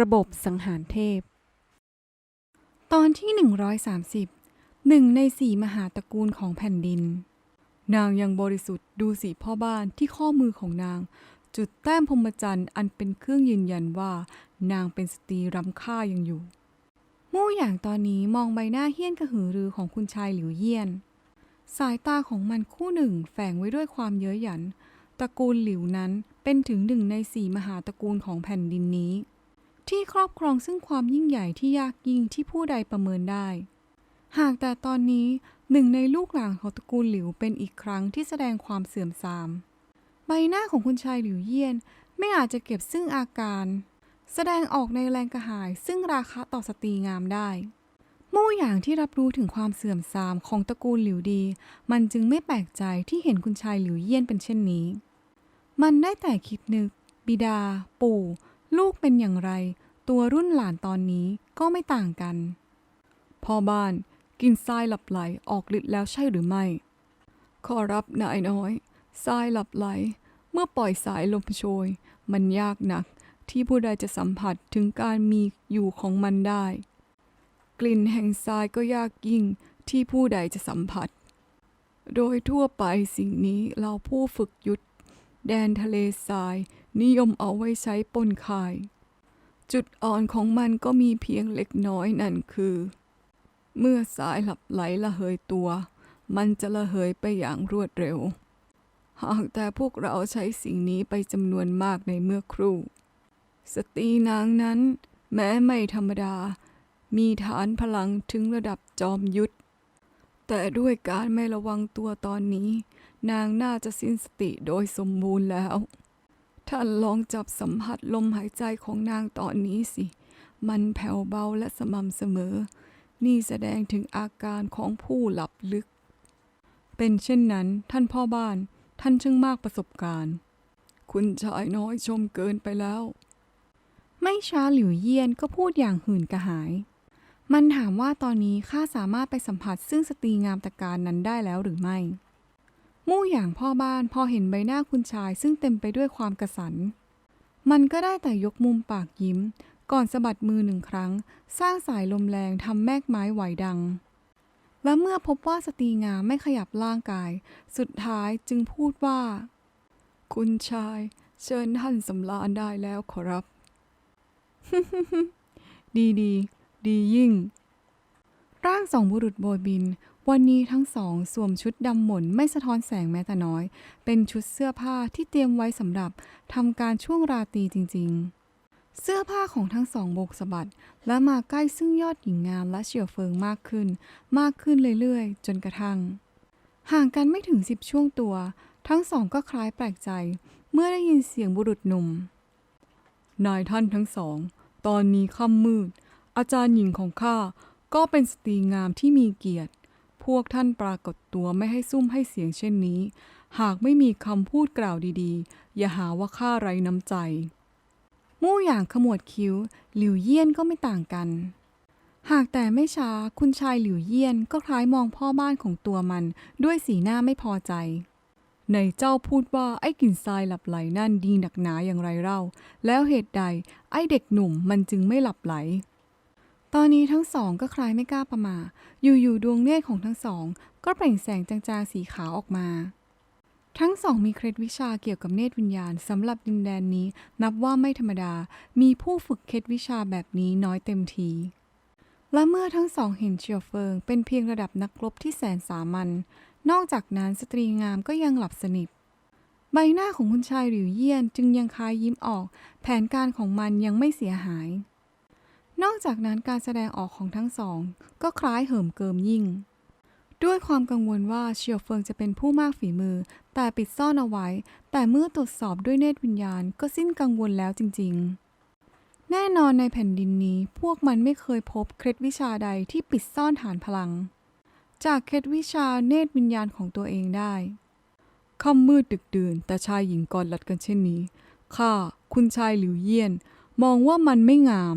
ระบบสังหารเทพ ตอนที่ 130หนึ่งในสี่มหาตระกูลของแผ่นดิน นางยังบริสุทธิ์ดูสีพ่อบ้านที่ข้อมือของนาง จุดแต้มพรมจรรย์อันเป็นเครื่องยืนยันว่า นางเป็นสตรีรำค่ายังอยู่ มู่อย่างตอนนี้มองใบหน้าเฮี้ยนกระหือรือของคุณชายหลิวเยี่ยน สายตาของมันคู่หนึ่งแฝงไว้ด้วยความเย้ยหยันตระกูลหลิวนั้นเป็นถึงหนึ่งในสี่มหาตระกูลของแผ่นดินนี้ ที่ครอบครองซึ่งความยิ่งใหญ่ที่ยากยิ่งที่ผู้ใดประเมินได้ หากแต่ตอนนี้หนึ่งในลูกหลานของตระกูลหลิวเป็นอีกครั้งที่แสดงความเสื่อมทราม ใบหน้าของคุณชายหลิวเยี่ยนไม่อาจจะเก็บซึ่งอาการ แสดงออกในแรงกระหายซึ่งราคะต่อสตรีงามได้มู่อย่างที่รับรู้ถึงความเสื่อมทรามของตระกูลหลิวดี มันจึงไม่แปลกใจที่เห็นคุณชายหลิวเยี่ยนเป็นเช่นนี้ มันได้แต่คิดนึก บิดา ปู่ ลูกเป็นอย่างไร ตัวรุ่นหลานตอนนี้ก็ไม่ต่างกัน พ่อบ้านกินทรายหลับไหลออกฤทธิ์แล้วใช่หรือไม่ ขอรับนายน้อยทรายหลับไหล เมื่อปล่อยสายลมโชย มันยากหนักที่ผู้ใดจะสัมผัสถึงการมีอยู่ของมันได้ กลิ่นแห่งทรายก็ยากยิ่งที่ผู้ใดจะสัมผัส โดยทั่วไปสิ่งนี้เราผู้ฝึกยุทธแดนทะเลทราย นิยมเอาไว้ใช้ปนคาย จุดอ่อนของมันก็มีเพียงเล็กน้อยนั่นคือ เมื่อสายหลับไหลละเหยตัว มันจะละเหยไปอย่างรวดเร็ว หากแต่พวกเราใช้สิ่งนี้ไปจำนวนมากในเมื่อครู่ สตรีนางนั้น แม้ไม่ธรรมดา มีฐานพลังถึงระดับจอมยุทธแต่ด้วยการไม่ระวังตัวตอนนี้ นางน่าจะสิ้นสติโดยสมบูรณ์แล้ว ท่านลองจับสัมผัสลมหายใจของนางตอนนี้สิ มันแผ่วเบาและสม่ำเสมอ นี่แสดงถึงอาการของผู้หลับลึก เป็นเช่นนั้น ท่านพ่อบ้าน ท่านช่างมากประสบการณ์ คุณชายน้อยชมเกินไปแล้ว ไม่ช้าหลิวเยียนก็พูดอย่างหื่นกระหาย มันถามว่าตอนนี้ข้าสามารถไปสัมผัสซึ่งสตรีงามตะการนั้นได้แล้วหรือไม่ มู่อย่างพ่อบ้านพอเห็นใบหน้าคุณชายซึ่งเต็มไปด้วยความกระสัน มันก็ได้แต่ยกมุมปากยิ้ม ก่อนสะบัดมือหนึ่งครั้ง สร้างสายลมแรงทำแมกไม้ไหวดัง และเมื่อพบว่าสตรีงามไม่ขยับร่างกาย สุดท้ายจึงพูดว่า คุณชาย เชิญท่านสำราญได้แล้วขอรับ ดีดี ดียิ่ง ร่างสองบุรุษโบยบิน วันนี้ทั้งสองสวมชุดดำหม่นไม่สะท้อนแสงแม้แต่น้อย เป็นชุดเสื้อผ้าที่เตรียมไว้สำหรับทำการช่วงราตรีจริง ๆเสื้อผ้าของทั้งสองโบกสะบัดและมาใกล้ซึ่งยอดหญิงงามและเฉียวเฟิงมากขึ้น มากขึ้นเรื่อยๆ จนกระทั่ง ห่างกันไม่ถึงสิบช่วงตัว ทั้งสองก็คล้ายแปลกใจ เมื่อได้ยินเสียงบุรุษหนุ่ม นายท่านทั้งสอง ตอนนี้ค่ำมืด อาจารย์หญิงของข้าก็เป็นสตรีงามที่มีเกียรติ พวกท่านปรากฏตัวไม่ให้ซุ่มให้เสียงเช่นนี้ หากไม่มีคำพูดกล่าวดีๆ อย่าหาว่าข้าไร้น้ำใจ มู่อย่างขมวดคิ้ว หลิวเยี่ยนก็ไม่ต่างกัน หากแต่ไม่ช้าคุณชายหลิวเยี่ยนก็คล้ายมองพ่อบ้านของตัวมัน ด้วยสีหน้าไม่พอใจ ในเจ้าพูดว่าไอ้กลิ่นทรายหลับไหลนั่นดีหนักหนาอย่างไรเล่า แล้วเหตุใดไอ้เด็กหนุ่มมันจึงไม่หลับไหล ตอนนี้ทั้งสองก็คล้ายไม่กล้าประมา อยู่ๆดวงเนตรของทั้งสอง ก็เปล่งแสงจางๆสีขาวออกมา ทั้งสองมีเคล็ดวิชาเกี่ยวกับเนตรวิญญาณสำหรับดินแดนนี้ นับว่าไม่ธรรมดา มีผู้ฝึกเคล็ดวิชาแบบนี้น้อยเต็มที และเมื่อทั้งสองเห็นเชียวเฟิง เป็นเพียงระดับนักรบที่แสนสามัญ นอกจากนั้นสตรีงามก็ยังหลับสนิทใบหน้าของคุณชายหลิวเยี่ยนจึงยังคายยิ้มออก แผนการของมันยังไม่เสียหาย นอกจากนั้นการแสดงออกของทั้งสอง ก็คล้ายเหิมเกิมยิ่ง ด้วยความกังวลว่าเชียวเฟิงจะเป็นผู้มากฝีมือ แต่ปิดซ่อนเอาไว้ แต่เมื่อตรวจสอบด้วยเนตรวิญญาณก็สิ้นกังวลแล้วจริง ๆ แน่นอนในแผ่นดินนี้พวกมันไม่เคยพบเคล็ดวิชาใดที่ปิดซ่อนฐานพลัง จากเคล็ดวิชาเนตรวิญญาณของตัวเองได้ค่ำมืดดึกดื่น แต่ชายหญิงกอดลัดกันเช่นนี้ข้าคุณชายหลิวเยี่ยน มองว่ามันไม่งาม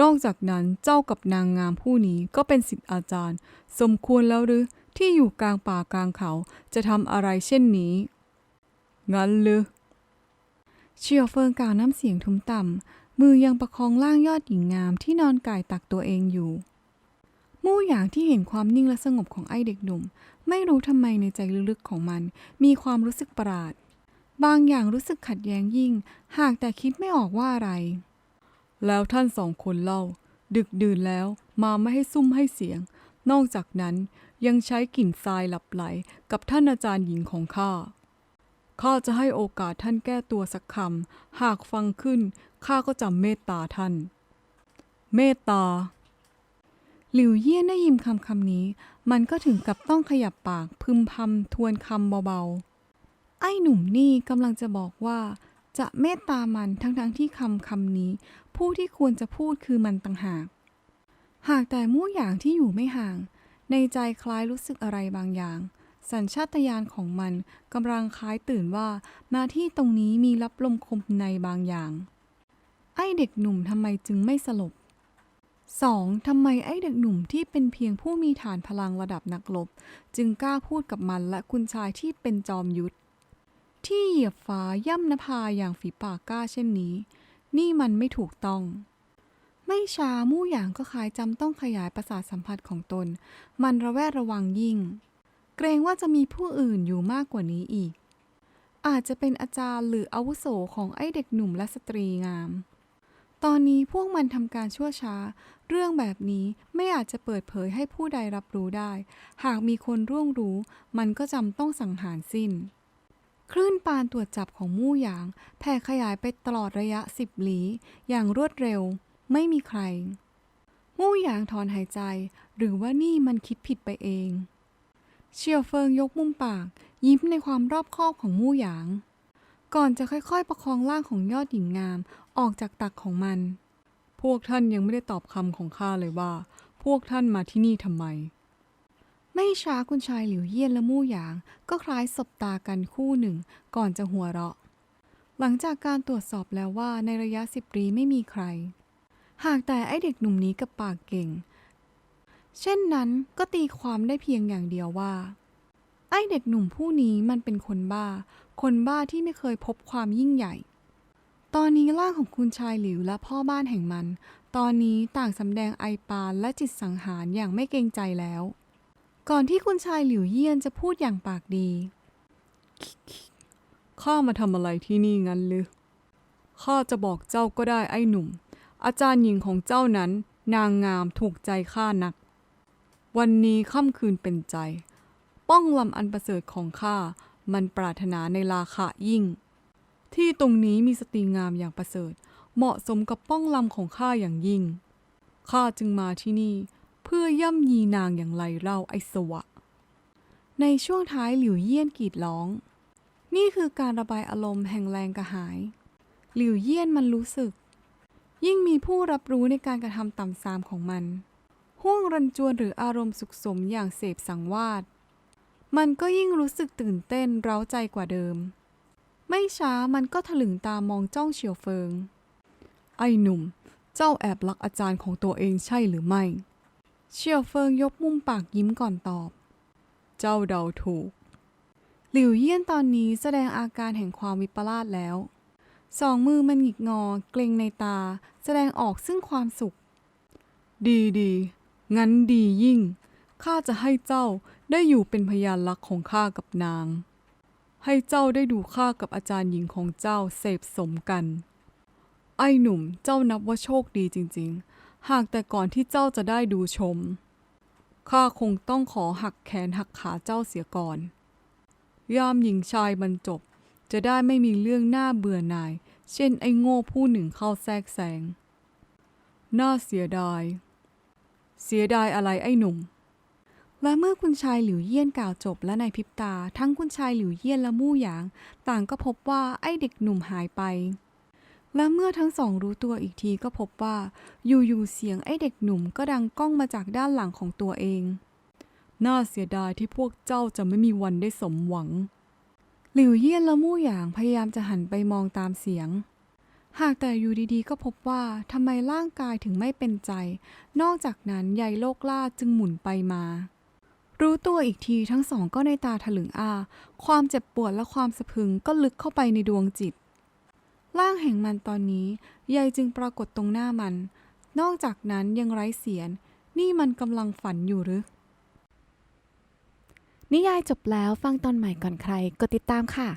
นอกจากนั้นเจ้ากับนางงามผู้นี้ก็เป็นสิทธิอาจารย์ สมควรแล้วหรือที่อยู่กลางป่ากลางเขาจะทำอะไรเช่นนี้ งั้นหรือเชียวเฟิงกล่าวน้ำเสียงทุ้มต่ำ มือยังประคองร่างยอดหญิงงามที่นอนกายตักตัวเองอยู่ มู่หยางที่เห็นความนิ่งและสงบของไอเด็กหนุ่ม ไม่รู้ทำไมในใจลึกๆของมัน มีความรู้สึกประหลาด บางอย่างรู้สึกขัดแย้งยิ่ง หากแต่คิดไม่ออกว่าอะไร แล้วท่านสองคนเล่า ดึกดื่นแล้วมาไม่ให้ซุ่มให้เสียง นอกจากนั้นยังใช้กลิ่นทรายหลับไหลกับท่านอาจารย์หญิงของข้าข้าจะให้โอกาสท่านแก้ตัวสักคำหากฟังขึ้นข้าก็จะเมตตาท่าน เมตตา หลิวเยี่ยนได้ยินคำคำนี้ มันก็ถึงกับต้องขยับปากพึมพำทวนคำเบาๆ ไอ้หนุ่มนี่กำลังจะบอกว่า จะเมตตามันทั้งๆที่คำคำนี้ ผู้ที่ควรจะพูดคือมันต่างหาก หากแต่มู่หยางที่อยู่ไม่ห่าง ในใจคล้ายรู้สึกอะไรบางอย่าง สัญชาตญาณของมันกำลังคล้ายตื่นว่ามาที่ตรงนี้มีรับลมคมในบางอย่าง ไอ้เด็กหนุ่มทำไมจึงไม่สลบ 2. ทำไมไอ้เด็กหนุ่มที่เป็นเพียงผู้มีฐานพลังระดับนักรบจึงกล้าพูดกับมันและคุณชายที่เป็นจอมยุทธ ที่เหยียบฟ้าย่ำนภาอย่างฝีปากกล้าเช่นนี้ นี่มันไม่ถูกต้อง ไม่ช้ามู่หยางก็คลายจำต้องขยายประสาทสัมผัสของตน มันระแวดระวังยิ่ง เกรงว่าจะมีผู้อื่นอยู่มากกว่านี้อีก อาจจะเป็นอาจารย์หรืออาวุโสของไอ้เด็กหนุ่มและสตรีงาม ตอนนี้พวกมันทำการชั่วช้า เรื่องแบบนี้ไม่อาจจะเปิดเผยให้ผู้ใดรับรู้ได้ หากมีคนร่วงรู้ มันก็จำต้องสังหารสิ้น คลื่นปานตรวจจับของมู่หยางแผ่ขยายไปตลอดระยะสิบหลี อย่างรวดเร็ว ไม่มีใคร มู่หยางถอนหายใจ หรือว่านี่มันคิดผิดไปเอง เชียวเฟิงยกมุมปาก ยิ้มในความรอบคอบของมู่หยาง ก่อนจะค่อยๆ ประคองร่างของยอดหญิงงามออกจากตักของมัน พวกท่านยังไม่ได้ตอบคำของข้าเลยว่า พวกท่านมาที่นี่ทำไม ไม่ช้าคุณชายหลิวเยี่ยนและมู่หยาง ก็คล้ายสบตากันคู่หนึ่ง ก่อนจะหัวเราะ หลังจากการตรวจสอบแล้วว่าในระยะสิบรีไม่มีใคร หากแต่ไอเด็กหนุ่มนี้กับปากเก่ง เช่นนั้นก็ตีความได้เพียงอย่างเดียวว่า ไอเด็กหนุ่มผู้นี้มันเป็นคนบ้า คนบ้าที่ไม่เคยพบความยิ่งใหญ่ ตอนนี้ร่างของคุณชายหลิวและพ่อบ้านแห่งมัน ตอนนี้ต่างสำแดงไอปานและจิตสังหารอย่างไม่เกรงใจแล้ว ก่อนที่คุณชายหลิวเยี่ยนจะพูดอย่างปากดี ข้ามาทำอะไรที่นี่งั้นหรือข้าจะบอกเจ้าก็ได้ไอ้หนุ่ม อาจารย์หญิงของเจ้านั้น นางงามถูกใจข้านัก วันนี้ค่ำคืนเป็นใจ ป้องลำอันประเสริฐของข้ามันปรารถนาในราคะยิ่ง ที่ตรงนี้มีสตรีงามอย่างประเสริฐ เหมาะสมกับป้องลำของข้าอย่างยิ่งข้าจึงมาที่นี่ พื่อย่ำยีนางอย่างไรเล่าไอสวะ ในช่วงท้ายหลิวเยี่ยนกรีดร้อง นี่คือการระบายอารมณ์แห่งแรงกระหาย หลิวเยี่ยนมันรู้สึก ยิ่งมีผู้รับรู้ในการกระทำต่ำซามของมัน ห่วงรันจวนหรืออารมณ์สุขสมอย่างเสพสังวาสมันก็ยิ่งรู้สึกตื่นเต้นเร้าใจกว่าเดิม ไม่ช้ามันก็ถลึงตามองจ้องเฉียวเฟิง ไอ้หนุ่ม เจ้าแอบลักอาจารย์ของตัวเองใช่หรือไม่ เฉียวเฟิงยกมุมปากยิ้มก่อนตอบ เจ้าเดาถูก หลิวเยี่ยนตอนนี้แสดงอาการแห่งความวิปลาสแล้ว สองมือมันหงิกงอ เกรงในตา แสดงออกซึ่งความสุข ดีดีงั้นดียิ่ง ข้าจะให้เจ้าได้อยู่เป็นพยานรักของข้ากับนาง ให้เจ้าได้ดูข้ากับอาจารย์หญิงของเจ้าเสพสมกัน ไอ้หนุ่มเจ้านับว่าโชคดีจริง ๆ หากแต่ก่อนที่เจ้าจะได้ดูชม ข้าคงต้องขอหักแขนหักขาเจ้าเสียก่อน ยามหญิงชายบรรจบ จะได้ไม่มีเรื่องน่าเบื่อหน่าย เช่นไอ้โง่ผู้หนึ่งเข้าแทรกแซง น่าเสียดาย เสียดายอะไรไอ้หนุ่ม และเมื่อคุณชายหลิวเยี่ยนกล่าวจบและในพริบตา ทั้งคุณชายหลิวเยี่ยนและมู่หยาง ต่างก็พบว่าไอ้เด็กหนุ่มหายไป และเมื่อทั้งสองรู้ตัวอีกทีก็พบว่า อยู่ๆเสียงไอ้เด็กหนุ่มก็ดังก้องมาจากด้านหลังของตัวเอง น่าเสียดายที่พวกเจ้าจะไม่มีวันได้สมหวัง หลิวเยี่ยนและมู่หยางพยายามจะหันไปมองตามเสียง หากแต่อยู่ดีๆ ก็พบว่าทำไมร่างกายถึงไม่เป็นใจ นอกจากนั้นใยโลกล่าจึงหมุนไปมา รู้ตัวอีกทีทั้งสองก็ในตาถลึงอา ความเจ็บปวดและความสะพึงก็ลึกเข้าไปในดวงจิต ร่างแห่งมันตอนนี้ยายจึงปรากฏตรงหน้ามัน นอกจากนั้นยังไร้เสียงนี่มันกำลังฝันอยู่หรือ นิยายจบแล้วฟังตอนใหม่ก่อนใครกดติดตามค่ะ